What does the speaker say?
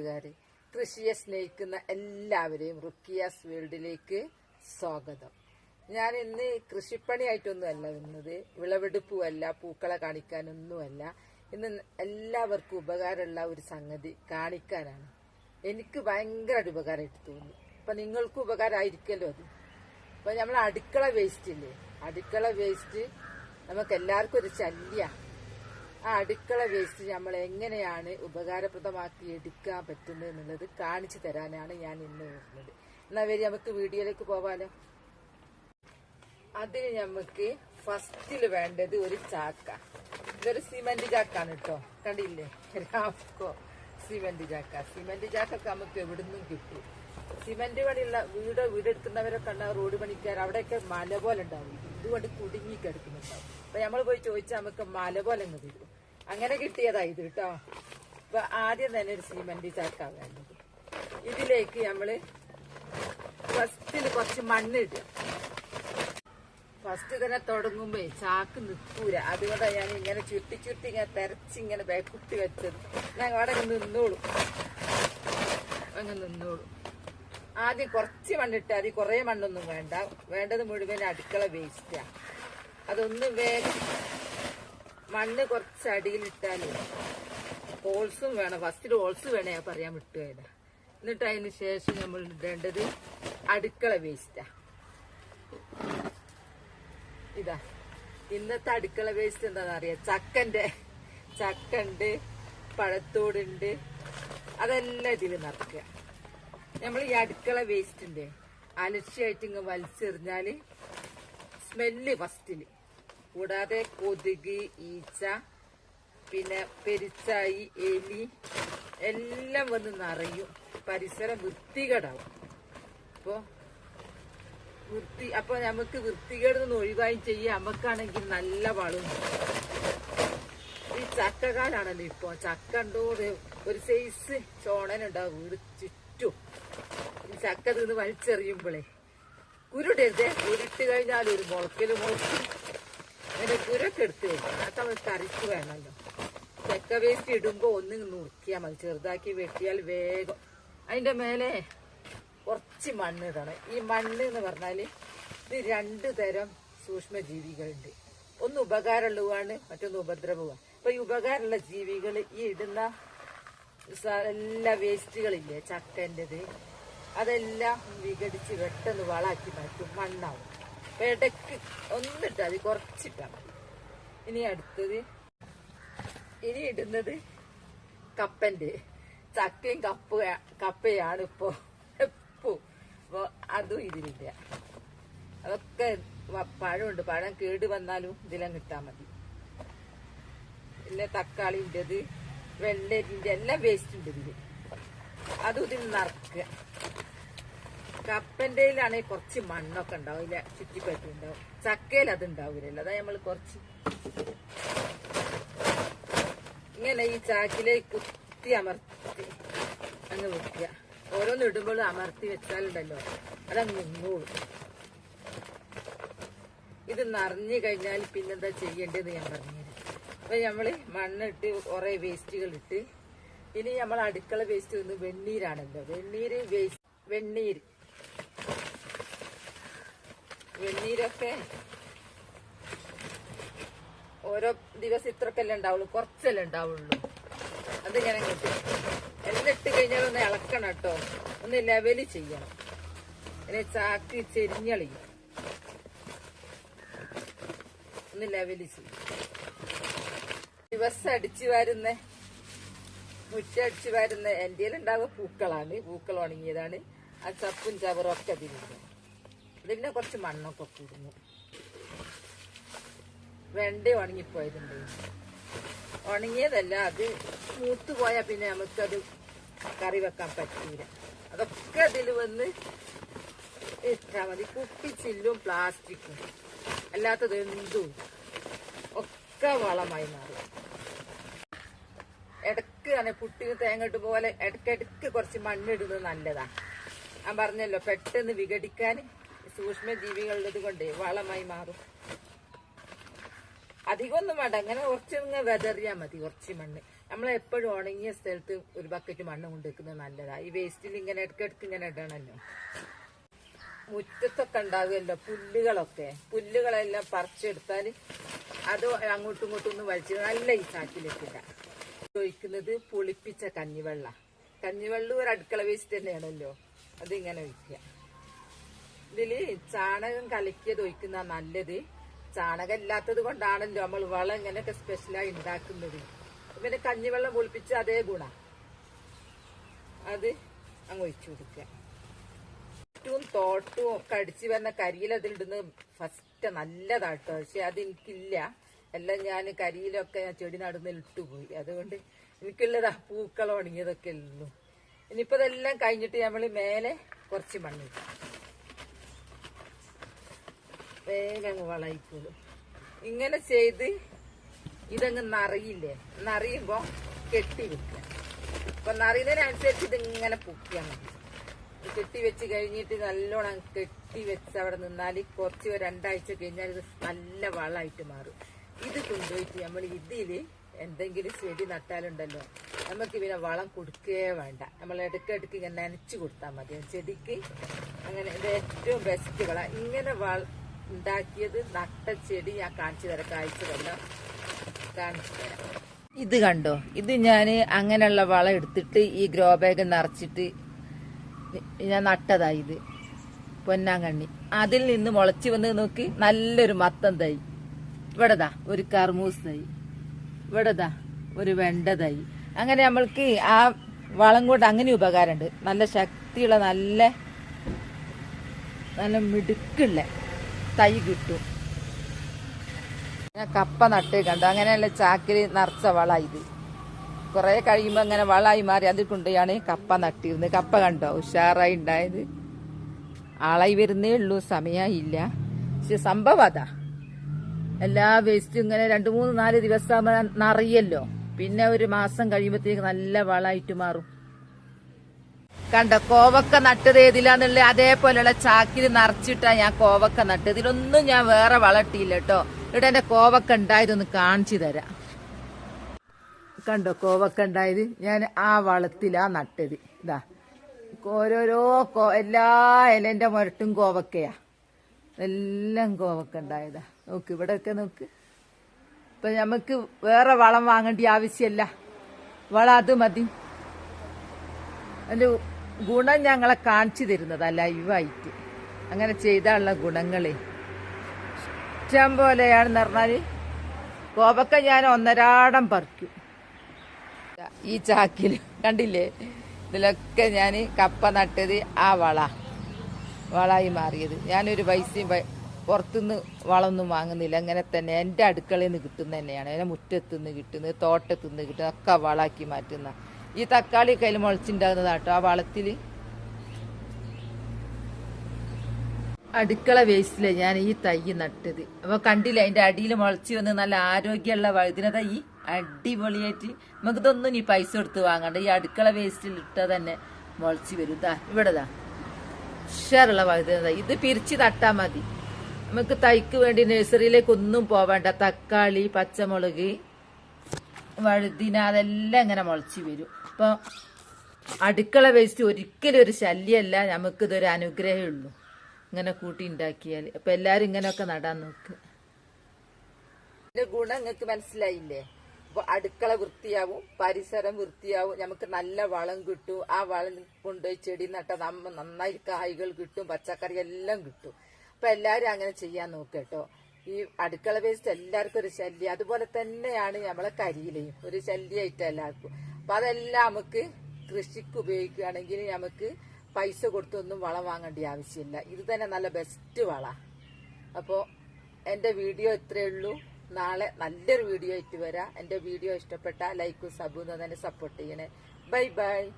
കൂട്ടുകാരെ കൃഷിയെ സ്നേഹിക്കുന്ന എല്ലാവരെയും റുക്കിയാസ് വേൾഡിലേക്ക് സ്വാഗതം. ഞാൻ ഇന്ന് കൃഷിപ്പണിയായിട്ടൊന്നുമല്ല വന്നത് വിളവെടുപ്പുമല്ല പൂക്കളെ കാണിക്കാനൊന്നുമല്ല. ഇന്ന് എല്ലാവർക്കും ഉപകാരമുള്ള ഒരു സംഗതി കാണിക്കാനാണ്. എനിക്ക് ഭയങ്കരമായിട്ട് ഉപകാരമായിട്ട് തോന്നി. അപ്പൊ നിങ്ങൾക്കും ഉപകാരമായിരിക്കല്ലോ അത്. അപ്പൊ നമ്മൾ അടുക്കള വേസ്റ്റ് ഇല്ലേ? അടുക്കള വേസ്റ്റ് നമുക്ക് എല്ലാവർക്കും ഒരു ശല്യ. ആ അടുക്കള വേസ്റ്റ് നമ്മൾ എങ്ങനെയാണ് ഉപകാരപ്രദമാക്കി എടുക്കാൻ പറ്റുന്നത് എന്നുള്ളത് കാണിച്ചു തരാനാണ് ഞാൻ ഇന്ന് വരുന്നത്. എന്നാ വരി നമുക്ക് വീഡിയോയിലേക്ക് പോവാലോ. അതിന് നമുക്ക് ഫസ്റ്റിൽ വേണ്ടത് ഒരു ചാക്ക. ഇതൊരു സിമന്റ് ചാക്കാണ് കേട്ടോ കണ്ടില്ലേ? രാമക്കോ സിമന്റ് ചാക്ക. സിമന്റ് ചാക്കൊക്കെ നമുക്ക് എവിടുന്നും കിട്ടും. സിമന്റ് പണിയുള്ള വീട് വീടെടുക്കുന്നവരൊക്കെ ഉണ്ടാവും റോഡ് പണിക്കാർ അവിടെയൊക്കെ മല പോലെ ഉണ്ടാവും. ഇതുകൊണ്ട് കുടുങ്ങി കിടക്കുന്നുണ്ടാവും അപ്പൊ നമ്മൾ പോയി ചോദിച്ചാൽ നമുക്ക് മല പോലെ അങ്ങ് തരും. അങ്ങനെ കിട്ടിയതാ ഇത് കേട്ടോ അപ്പൊ ആദ്യം തന്നെ ഒരു സിമെന്റ് ചാക്കാ വേണ്ടത് ഇതിലേക്ക് നമ്മൾ ഫസ്റ്റിൽ കുറച്ച് മണ്ണ് ഇടുക. ഫസ്റ്റ് തന്നെ തുടങ്ങുമ്പോ ചാക്ക് നിൽക്കൂല അതുകൊണ്ടാണ് ഞാൻ ഇങ്ങനെ ചുരുട്ടി ചുരുട്ടി ഇങ്ങനെ തെരച്ച് ഇങ്ങനെ ബാക്കുട്ടി വെച്ചത്. ഞാൻ അവിടെ നിന്നോളൂ. അങ്ങ് നിന്നോളൂ. ആദ്യം കുറച്ച് മണ്ണിട്ട് അതിൽ കുറേ മണ്ണൊന്നും വേണ്ട. വേണ്ടത് മുഴുവൻ അടുക്കള വേസ്റ്റാ അതൊന്ന് വേഗം മണ്ണ് കുറച്ച് അടിയിലിട്ടാൽ ഹോൾസും വേണം. ഫസ്റ്റിൽ ഹോൾസ് വേണേ ഞാൻ പറയാൻ വിട്ടുപോയതാ എന്നിട്ട് അതിന് ശേഷം നമ്മൾ ഇടേണ്ടത് അടുക്കള വേസ്റ്റാ ഇതാ. ഇന്നത്തെ അടുക്കള വേസ്റ്റ് എന്താണെന്ന് അറിയാം? ചക്കന്റെ ചക്കണ്ട് പഴത്തോടുണ്ട്. അതെല്ലാം ഇതിൽ നിറക്കുക നമ്മൾ ഈ അടുക്കള വേസ്റ്റ് ഉണ്ട് അലക്ഷ്യമായിട്ട് ഇങ്ങ് വലിച്ചെറിഞ്ഞാൽ സ്മെല്ല് ഫസ്റ്റിൽ കൂടാതെ കൊതുക് ഈച്ച പിന്നെ പെരിച്ചായി എലി എല്ലാം വന്ന് നിറയും. പരിസരം വൃത്തികേടാവും. അപ്പോ വൃത്തി അപ്പൊ നമുക്ക് വൃത്തികേട് നിന്ന് ഒഴിവായി ചെയ്യാം. നമുക്കാണെങ്കിൽ നല്ല വളവും ഈ ചക്കകാലാണല്ലോ ഇപ്പൊ. ചക്ക ഉണ്ടോ ഒരു സൈസ് ചോണനുണ്ടാവും. വീട് ചക്ക തിന്ന് വലിച്ചെറിയുമ്പോളേ കുരുടരുതേ കുരുട്ട് കഴിഞ്ഞാൽ ഒരു മുളക്കൽ മുളക്കും അങ്ങനെ കുരൊക്കെ എടുത്ത് കഴിഞ്ഞാൽ അത് നമുക്ക് കറിക്ക് വേണമല്ലോ. ചക്ക വേസ്റ്റ് ഇടുമ്പോ ഒന്ന് നുറുക്കിയാൽ മതി. ചെറുതാക്കി വെട്ടിയാൽ വേഗം. അതിന്റെ മേലെ കുറച്ച് മണ്ണ് ഇടണം. ഈ മണ്ണ് എന്ന് പറഞ്ഞാൽ ഇത് രണ്ട് തരം സൂക്ഷ്മജീവികളുണ്ട്. ഒന്ന് ഉപകാരമുള്ളതാണ് മറ്റൊന്ന് ഉപദ്രവമാണ് അപ്പൊ ഈ ഉപകാരമുള്ള ജീവികൾ ഈ ഇടുന്ന എല്ലാ വേസ്റ്റുകളില്ലേ ചക്കന്റെത് അതെല്ലാം വിഘടിച്ച് പെട്ടെന്ന് വളാക്കി മാറ്റും. മണ്ണാവും. അപ്പൊ ഇടയ്ക്ക് ഒന്നിട്ടാൽ മതി കുറച്ചിട്ടാൽ മതി. ഇനി അടുത്തത് ഇനി ഇടുന്നത് കപ്പന്റെ. ചക്കയും കപ്പ കപ്പയാണ് ഇപ്പോ. എപ്പോ? അതും ഇതിലില്ല. അതൊക്കെ പഴമുണ്ട്. പഴം കേട് വന്നാലും ഇതിലും കിട്ടാൻ മതി. പിന്നെ തക്കാളിന്റെത് വെള്ളരിന്റെ എല്ലാം വേസ്റ്റ് ഉണ്ട് ഇതിൽ. അതും ഇതിൽ നിറക്കുക. കപ്പന്റെയിലാണെങ്കിൽ കുറച്ച് മണ്ണൊക്കെ ഉണ്ടാവും ഇല്ല ചുറ്റിപ്പറ്റി ഉണ്ടാവും. ചക്കയിൽ അത് ഉണ്ടാവില്ലല്ലോ അതാ നമ്മൾ കുറച്ച് ഇങ്ങനെ ഈ ചാക്കിലേക്ക് കുത്തി അമർത്തി അങ്ങ് വെക്കുക. ഓരോന്ന് ഇടുമ്പോഴും അമർത്തി വെച്ചാലുണ്ടല്ലോ അതങ്ങ് നിന്നോളൂ. ഇത് നിറഞ്ഞു കഴിഞ്ഞാൽ പിന്നെന്താ ചെയ്യേണ്ടത് ഞാൻ പറഞ്ഞുതരാം. അപ്പൊ നമ്മൾ മണ്ണിട്ട് കുറെ വേസ്റ്റുകൾ ഇട്ട് ഇനി നമ്മൾ അടുക്കള വേസ്റ്റ് ഒന്ന് വെണ്ണീരാണല്ലോ. വെണ്ണീര് വേസ്റ്റ് വെണ്ണീര് വെണ്ണീരൊക്കെ ഓരോ ദിവസം ഇത്രക്കല്ലേ ഉണ്ടാവുള്ളൂ കുറച്ചല്ലേ ഉണ്ടാവുള്ളൂ. അതിങ്ങനെ കിട്ടും എല്ലാം ഇട്ട് കഴിഞ്ഞാൽ ഒന്ന് ഇളക്കണം കേട്ടോ. ഒന്ന് ലെവൽ ചെയ്യണം. അതിനെ ചാക്കി ചെരിഞ്ഞളിയും. ഒന്ന് ലെവൽ ചെയ്യും. ദിവസം അടിച്ചു വരുന്ന മുറ്റടിച്ചു വരുന്ന എന്റെ ഉണ്ടാവുക പൂക്കളാണ്. പൂക്കൾ ഉണങ്ങിയതാണ്. ആ ചപ്പും ചവറും ഒക്കെ അതിലുണ്ട്. ഇതിന്റെ കുറച്ച് മണ്ണൊക്കെ കൂടുന്നു വെണ്ട ഉണങ്ങിപ്പോയതുണ്ട്. ഉണങ്ങിയതല്ല അത് മൂത്ത് പോയാൽ പിന്നെ നമുക്കത് കറി വെക്കാൻ പറ്റില്ല അതൊക്കെ അതിൽ വന്ന് ഇട്ടാൽ മതി. കുപ്പിച്ചില്ലും പ്ലാസ്റ്റിക്കും. അല്ലാത്തത് എന്തും ഒക്കെ വളമായി മാറും. ഇടയ്ക്ക് ആണ് പുട്ടിന് തേങ്ങട്ട് പോലെ ഇടക്കിടക്ക് കുറച്ച് മണ്ണിടുന്നത് നല്ലതാണ് ഞാൻ പറഞ്ഞല്ലോ പെട്ടെന്ന് വിഘടിക്കാൻ സൂക്ഷ്മജീവികളുള്ളത് കൊണ്ട് വളമായി മാറും. അധികമൊന്നും വേണ്ട അങ്ങനെ കുറച്ച് ഇങ്ങ് വെതറിയാ മതി കുറച്ച് മണ്ണ്. നമ്മൾ എപ്പോഴും ഉണങ്ങിയ സ്ഥലത്ത് ഒരു ബക്കറ്റ് മണ്ണ് കൊണ്ടുവെക്കുന്നത് നല്ലതാണ് നല്ലതാ. ഈ വേസ്റ്റിൽ ഇങ്ങനെ ഇടയ്ക്കിടയ്ക്ക് ഇങ്ങനെ ഇടണല്ലോ. മുറ്റത്തൊക്കെ ഉണ്ടാകുമല്ലോ പുല്ലുകളൊക്കെ. പുല്ലുകളെല്ലാം പറിച്ചെടുത്താൽ അത് അങ്ങോട്ടും ഇങ്ങോട്ടും ഒന്നും വലിച്ചു നല്ല ഈ ചാക്കിലേക്കില്ല ഒഴിക്കുന്നത് പുളിപ്പിച്ച കഞ്ഞിവെള്ള. കഞ്ഞിവെള്ളം ഒരു അടുക്കള വേസ്റ്റ് തന്നെയാണല്ലോ. അതിങ്ങനെ ഒഴിക്കുക. ഇതിൽ ചാണകം കലക്കിയത് ഒഴിക്കുന്ന നല്ലത്. ചാണകം ഇല്ലാത്തത് കൊണ്ടാണല്ലോ നമ്മൾ വളം ഇങ്ങനെയൊക്കെ സ്പെഷ്യലായി ഉണ്ടാക്കുന്നത്. പിന്നെ കഞ്ഞിവെള്ളം പുളിപ്പിച്ച അതേ ഗുണ. അത് അങ്ങ് ഒഴിച്ചു കൊടുക്കുക. ചുറ്റും തോട്ടും ഒക്കെ അടിച്ചു വരുന്ന കരിയിൽ അതിലിടുന്നത് ഫസ്റ്റ് നല്ലതാട്ടോ. പക്ഷെ അത് എനിക്കില്ല. എല്ലാം ഞാൻ കരിയിലൊക്കെ ഞാൻ ചെടി നടുന്നതിൽ ഇട്ടുപോയി. അതുകൊണ്ട് എനിക്കുള്ളതാ പൂക്കൾ ഉണങ്ങിയതൊക്കെ ഉള്ളൂ. ഇനിയിപ്പോ ഇതെല്ലാം കഴിഞ്ഞിട്ട് നമ്മൾ മേലെ കുറച്ച് മണ്ണിട്ടു വേഗം വളയിക്കോളും. ഇങ്ങനെ ചെയ്ത് ഇതങ്ങ് നിറയില്ലേ? നിറയുമ്പോ കെട്ടി വെക്കുക. അപ്പൊ നിറയുന്നതിനനുസരിച്ച് ഇതിങ്ങനെ പൊക്കിയാൽ മതി. കെട്ടി വെച്ച് കഴിഞ്ഞിട്ട് നല്ലോണം കെട്ടി വെച്ച് അവിടെ നിന്നാൽ കുറച്ച് രണ്ടാഴ്ച കഴിഞ്ഞാൽ ഇത് നല്ല വളമായിട്ട് മാറും. ഇത് കൊണ്ടുപോയിട്ട് നമ്മൾ ഇതിൽ എന്തെങ്കിലും ചെടി നട്ടാലുണ്ടല്ലോ നമുക്ക് പിന്നെ വളം കൊടുക്കേ വേണ്ട. നമ്മൾ ഇടയ്ക്കിടയ്ക്ക് ഇങ്ങനെ നനച്ചു കൊടുത്താൽ മതി. ചെടിക്ക് അങ്ങനെ ഇത് ഏറ്റവും ബെസ്റ്റ് വളം. ഇങ്ങനെ വള ഉണ്ടാക്കിയത് നട്ട ചെടി ഞാൻ കാണിച്ചു തരാം. കാഴ്ച കാണിച്ചു തരാം. ഇത് കണ്ടോ? ഇത് ഞാൻ അങ്ങനെയുള്ള വളം എടുത്തിട്ട് ഈ ഗ്രോ ബാഗ് നിറച്ചിട്ട് ഞാൻ നട്ടതാ ഇത്. പൊന്നാങ്കണ്ണി. അതിൽ നിന്ന് മുളച്ചു വന്ന് നോക്കി നല്ലൊരു മത്തം തൈ. ഇവിടെതാ ഒരു കർമൂസ് തൈ. ഇവിടെതാ ഒരു വെണ്ട തൈ. അങ്ങനെ നമ്മൾക്ക് ആ വളം കൊണ്ട് അങ്ങനെ ഉപകാരമുണ്ട്. നല്ല ശക്തിയുള്ള നല്ല നല്ല മിടുക്കുള്ള തൈ കിട്ടും. കപ്പ നട്ട് കണ്ടു? അങ്ങനെയുള്ള ചാക്കിൽ നിറച്ച വള ഇത്. കുറെ കഴിയുമ്പോൾ അങ്ങനെ വളമായി മാറി അതിൽ കൊണ്ടുപോയാണ് കപ്പ നട്ടിരുന്നത്. കപ്പ കണ്ടോ? ഉഷാറായി ഉണ്ടായത്. ആളായി വരുന്നേ ഉള്ളൂ സമയമില്ല പക്ഷെ സംഭവം അതാ. എല്ലാ വേസ്റ്റും ഇങ്ങനെ രണ്ടു മൂന്ന് നാല് ദിവസം നിറയല്ലോ. പിന്നെ ഒരു മാസം കഴിയുമ്പോഴത്തേക്ക് നല്ല വളമായിട്ട് മാറും. കണ്ട കോവക്ക നട്ടത് ഏതിലാന്നുള്ള അതേപോലെയുള്ള ചാക്കിൽ നിറച്ചിട്ടാ ഞാൻ കോവക്ക നട്ടത്. ഇതിലൊന്നും ഞാൻ വേറെ വളട്ടിയില്ല കേട്ടോ. ഇവിടെ എന്റെ കോവക്ക ഉണ്ടായതൊന്ന് കാണിച്ചു തരാം. കണ്ടോ കോവക്ക ഉണ്ടായത്? ഞാൻ ആ വളത്തിലാ നട്ടത്. ഇതാ. ഓരോരോ കോ എല്ലാ ഇലന്റെ മുരട്ടും കോവക്കയാ. എല്ലാം കോവക്ക ഉണ്ടായതാ. നോക്ക് ഇവിടെയൊക്കെ നോക്ക്. ഇപ്പൊ നമുക്ക് വേറെ വളം വാങ്ങേണ്ട ആവശ്യമല്ല. വളം അത് മതി. അതിന്റെ ഗുണം ഞങ്ങളെ കാണിച്ചു തരുന്നതാ ലൈവായിട്ട്. അങ്ങനെ ചെയ്താലുള്ള ഗുണങ്ങളെ. ഇഷ്ടം പോലെയാണെന്ന് പറഞ്ഞാൽ കോപക്ക ഞാൻ ഒന്നരാടം പറിക്കും. ഈ ചാക്കിൽ കണ്ടില്ലേ? ഇതിലൊക്കെ ഞാൻ കപ്പ നട്ടത് ആ വള. വളായി മാറിയത്. ഞാനൊരു പൈസയും പുറത്തുനിന്ന് വളമൊന്നും വാങ്ങുന്നില്ല. അങ്ങനെ തന്നെ എന്റെ അടുക്കളയിൽ നിന്ന് കിട്ടുന്ന തന്നെയാണ്. എന്റെ മുറ്റത്തുനിന്ന് കിട്ടുന്നത് തോട്ടത്തുനിന്ന് കിട്ടുന്നത് ഒക്കെ വളാക്കി മാറ്റുന്ന ഈ തക്കാളി കയ്യിൽ മുളച്ചുണ്ടാകുന്നതാട്ടോ ആ വളത്തിൽ അടുക്കള വേസ്റ്റിലെ ഞാൻ ഈ തൈ നട്ടത്. അപ്പൊ കണ്ടില്ല അതിന്റെ അടിയിൽ മുളച്ച് വന്ന് നല്ല ആരോഗ്യമുള്ള വഴുതിന തൈ അടിപൊളിയായിട്ട് നമുക്ക് നമുക്കിതൊന്നും ഇനി പൈസ കൊടുത്ത് വാങ്ങണ്ട. ഈ അടുക്കള വേസ്റ്റിൽ ഇട്ട തന്നെ മുളച്ച് വരും. ഇവിടെതാ ഉഷാറുള്ള വഴുതിന തൈ. ഇത് പിരിച്ച് നട്ടാ മതി. നമുക്ക് തൈക്ക് വേണ്ടി നഴ്സറിയിലേക്ക് ഒന്നും പോവേണ്ട. തക്കാളി പച്ചമുളക് വഴുതിന അതെല്ലാം ഇങ്ങനെ മുളച്ച് വരും. അപ്പൊ അടുക്കള വേസ്റ്റ് ഒരിക്കലും ഒരു ശല്യമല്ല നമുക്കിതൊരു അനുഗ്രഹമേ ഉള്ളൂ ഇങ്ങനെ കൂട്ടി ഉണ്ടാക്കിയാൽ അപ്പൊ എല്ലാരും ഇങ്ങനെയൊക്കെ നടാൻ നോക്ക്. ഗുണം നിങ്ങൾക്ക് മനസ്സിലായില്ലേ? അപ്പൊ അടുക്കള വൃത്തിയാവും പരിസരം വൃത്തിയാവും. നമുക്ക് നല്ല വളം കിട്ടും. ആ വളം കൊണ്ടുപോയി ചെടി നട്ട നമ്മ നന്നായി കായ്കൾ കിട്ടും പച്ചക്കറി എല്ലാം കിട്ടും. അപ്പൊ എല്ലാരും അങ്ങനെ ചെയ്യാൻ നോക്കട്ടോ ഈ അടുക്കള വേസ്റ്റ് എല്ലാവർക്കും ഒരു ശല്യം. അതുപോലെ തന്നെയാണ് നമ്മളെ കരിയിലയും. ഒരു ശല്യമായിട്ട് എല്ലാവർക്കും. അപ്പൊ അതെല്ലാം നമുക്ക് കൃഷിക്ക് ഉപയോഗിക്കുകയാണെങ്കിൽ നമുക്ക് പൈസ കൊടുത്തൊന്നും വളം വാങ്ങേണ്ട ആവശ്യമില്ല. ഇത് തന്നെ നല്ല ബെസ്റ്റ് വള. അപ്പോൾ എന്റെ വീഡിയോ ഇത്രയേ ഉള്ളൂ. നാളെ നല്ലൊരു വീഡിയോ ആയിട്ട് വരാം. എന്റെ വീഡിയോ ഇഷ്ടപ്പെട്ട ലൈക്കും സബും തന്നെ സപ്പോർട്ട് ചെയ്യണേ. Bye bye